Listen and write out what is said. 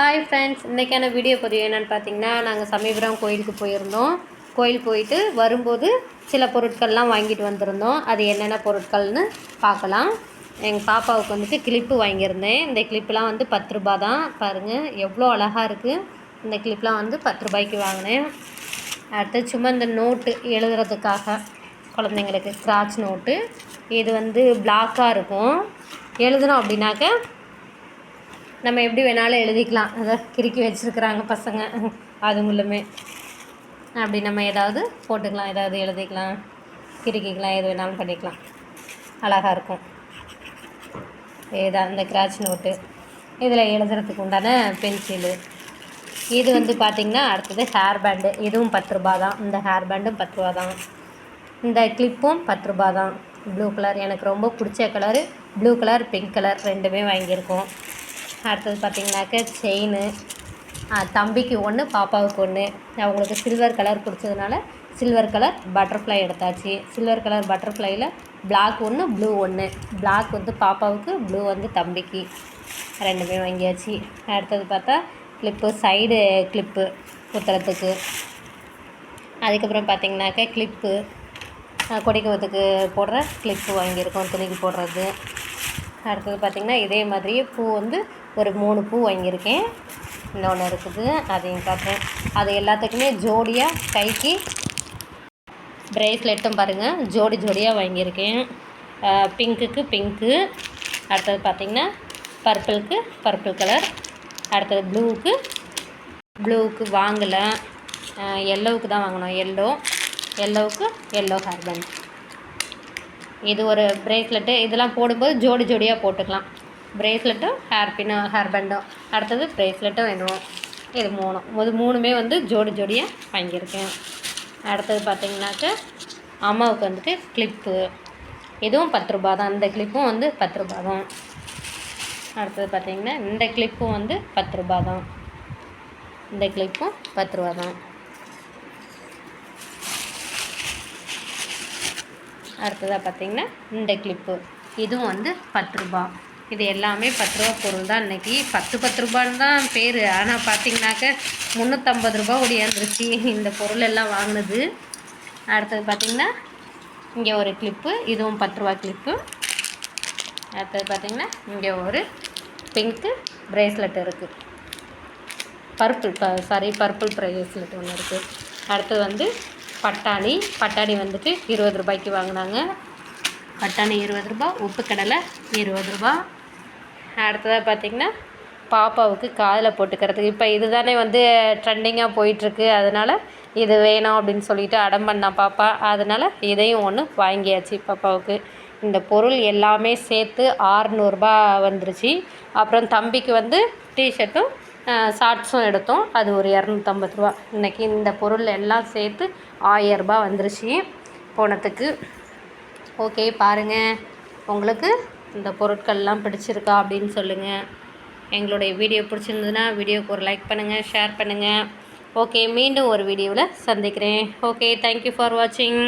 Hi friends இன்றைக்கான video பதிவு என்னென்னு பார்த்தீங்கன்னா நாங்கள் சமீபுரம் கோயிலுக்கு போயிருந்தோம். கோயில் போயிட்டு வரும்போது சில பொருட்கள்லாம் வாங்கிட்டு வந்திருந்தோம். அது என்னென்ன பொருட்கள்னு பார்க்கலாம் எங்கள் பாப்பாவுக்கு வந்துட்டு கிளிப்பு வாங்கியிருந்தேன். இந்த கிளிப்புலாம் வந்து பத்து ரூபா தான் பாருங்கள் எவ்வளோ அழகாக இருக்குது இந்த கிளிப்லாம் வந்து பத்து ரூபாய்க்கு வாங்கினேன். அடுத்து சும்மா இந்த நோட்டு எழுதுறதுக்காக குழந்தைங்களுக்கு ஸ்க்ராட்ச் நோட்டு இது வந்து பிளாக்காக இருக்கும். எழுதணும் அப்படின்னாக்க நம்ம எப்படி வேணாலும் எழுதிக்கலாம். அதை கிறுக்கி வச்சுருக்குறாங்க பசங்க. அதுங்களுமே அப்படி நம்ம ஏதாவது போட்டுக்கலாம் ஏதாவது எழுதிக்கலாம் கிறுக்கிக்கலாம் எது வேணாலும் பண்ணிக்கலாம். அழகாக இருக்கும். இதுதான் இந்த கிராச் நோட்டு இதில் எழுதுறதுக்கு உண்டான பென்சிலு இது வந்து பார்த்திங்கன்னா அடுத்தது ஹேர் பேண்டு இதுவும் பத்து ரூபா தான். இந்த ஹேர் பேண்டும் பத்து ரூபா தான். இந்த கிளிப்பும் பத்து ரூபா தான். ப்ளூ கலர் எனக்கு ரொம்ப பிடிச்ச colour blue colour pink colour ரெண்டுமே வாங்கியிருக்கோம். அடுத்தது பார்த்திங்கனாக்க செயின் தம்பிக்கு ஒன்று பாப்பாவுக்கு ஒன்று அவங்களுக்கு சில்வர் கலர் பிடிச்சதுனால சில்வர் கலர் பட்டர்ஃப்ளை எடுத்தாச்சு. சில்வர் கலர் பட்டர்ஃப்ளையில் பிளாக் ஒன்று ப்ளூ ஒன்று பிளாக் வந்து பாப்பாவுக்கு ப்ளூ வந்து தம்பிக்கு. ரெண்டுமே வாங்கியாச்சு. அடுத்தது பார்த்தா கிளிப்பு சைடு கிளிப்பு குத்துறதுக்கு. அதுக்கப்புறம் பார்த்திங்கனாக்கா கிளிப்பு கொடிக்கவத்துக்கு போடுற கிளிப்பு வாங்கியிருக்கோம் துணிக்கு போடுறது. அடுத்தது பார்த்திங்கன்னா இதே மாதிரியே பூ வந்து ஒரு மூணு பூ வாங்கியிருக்கேன். இன்னொன்று இருக்குது அதையும் காட்டுறேன். அது எல்லாத்துக்குமே ஜோடியாக கைக்கு ப்ரேஸ்லெட்டும் பாருங்கள் ஜோடி ஜோடியாக வாங்கியிருக்கேன். பிங்க்குக்கு பிங்க்கு. அடுத்தது பார்த்திங்கன்னா பர்பிளுக்கு பர்பிள் கலர். அடுத்தது ப்ளூவுக்கு ப்ளூவுக்கு வாங்கலை. எல்லோவுக்கு தான் வாங்கினோம் எல்லோ எல்லோவுக்கு எல்லோ ஹேர் இது ஒரு ப்ரேஸ்லெட்டு இதெல்லாம் போடும்போது ஜோடி ஜோடியாக போட்டுக்கலாம். ப்ரேஸ்லெட்டும் ஹேர் பின்னும் ஹேர் பேண்டும் அடுத்தது ப்ரேஸ்லெட்டும் வேணும் இது மூணும். இது மூணுமே வந்து ஜோடி ஜோடியாக வாங்கியிருக்கேன். அடுத்தது பார்த்திங்கனாக்க அம்மாவுக்கு வந்துட்டு கிளிப்பு இதுவும் பத்து ரூபா தான். இந்த கிளிப்பும் வந்து பத்து ரூபா தான். அடுத்தது பார்த்திங்கன்னா இந்த கிளிப்பும் வந்து பத்து ரூபா தான். இந்த கிளிப்பும் பத்து ரூபா தான். அடுத்ததாக பார்த்திங்கன்னா இந்த கிளிப்பு இதுவும் வந்து பத்து ரூபா. இது எல்லாமே பத்து ரூபா பொருள் தான். இன்றைக்கி பத்து பத்து ரூபான்னு தான் பேர். ஆனால் பார்த்தீங்கன்னாக்க முந்நூற்றம்பது ரூபா இருந்துச்சு இந்த பொருள் எல்லாம் வாங்கினது. அடுத்தது பார்த்திங்கன்னா இங்கே ஒரு கிளிப்பு இதுவும் பத்து ரூபா கிளிப்பு அடுத்தது பார்த்திங்கன்னா இங்கே ஒரு பிங்க்கு ப்ரேஸ்லெட் இருக்குது பர்பிள் ப சாரி பர்பிள் ப்ரேஸ்லெட் ஒன்று இருக்குது அடுத்தது வந்து பட்டாணி. பட்டாணி வந்துட்டு இருபது ரூபாய்க்கு வாங்கினாங்க. பட்டாணி இருபது ரூபா உப்பு கடலை இருபது ரூபா. அடுத்ததாக பார்த்திங்கன்னா பாப்பாவுக்கு காதில் போட்டுக்கிறதுக்கு. இப்போ இது தானே வந்து ட்ரெண்டிங்காக போயிட்டுருக்கு. அதனால் இது வேணும் அப்படின்னு சொல்லிட்டு அடம் பண்ணா பாப்பா. அதனால் இதையும் ஒன்று வாங்கியாச்சு பாப்பாவுக்கு. இந்த பொருள் எல்லாமே சேர்த்து ஆறுநூறுபா வந்துருச்சு. அப்புறம் தம்பிக்கு வந்து டிஷர்ட்டும் ஷார்ட்ஸும் எடுத்தோம். அது ஒரு இரநூத்தம்பது ரூபா. இன்றைக்கி இந்த பொருள் எல்லாம் சேர்த்து ஆயரரூபா வந்துருச்சு போனதுக்கு. ஓகே பாருங்கள் உங்களுக்கு இந்த பொருட்கள்லாம் பிடிச்சிருக்கா அப்படின்னு சொல்லுங்கள் எங்களுடைய வீடியோ பிடிச்சிருந்ததுன்னா வீடியோக்கு ஒரு லைக் பண்ணுங்கள் ஷேர் பண்ணுங்கள் ஓகே மீண்டும் ஒரு வீடியோவில் சந்திக்கிறேன். ஓகே தேங்க்யூ ஃபார் வாட்சிங்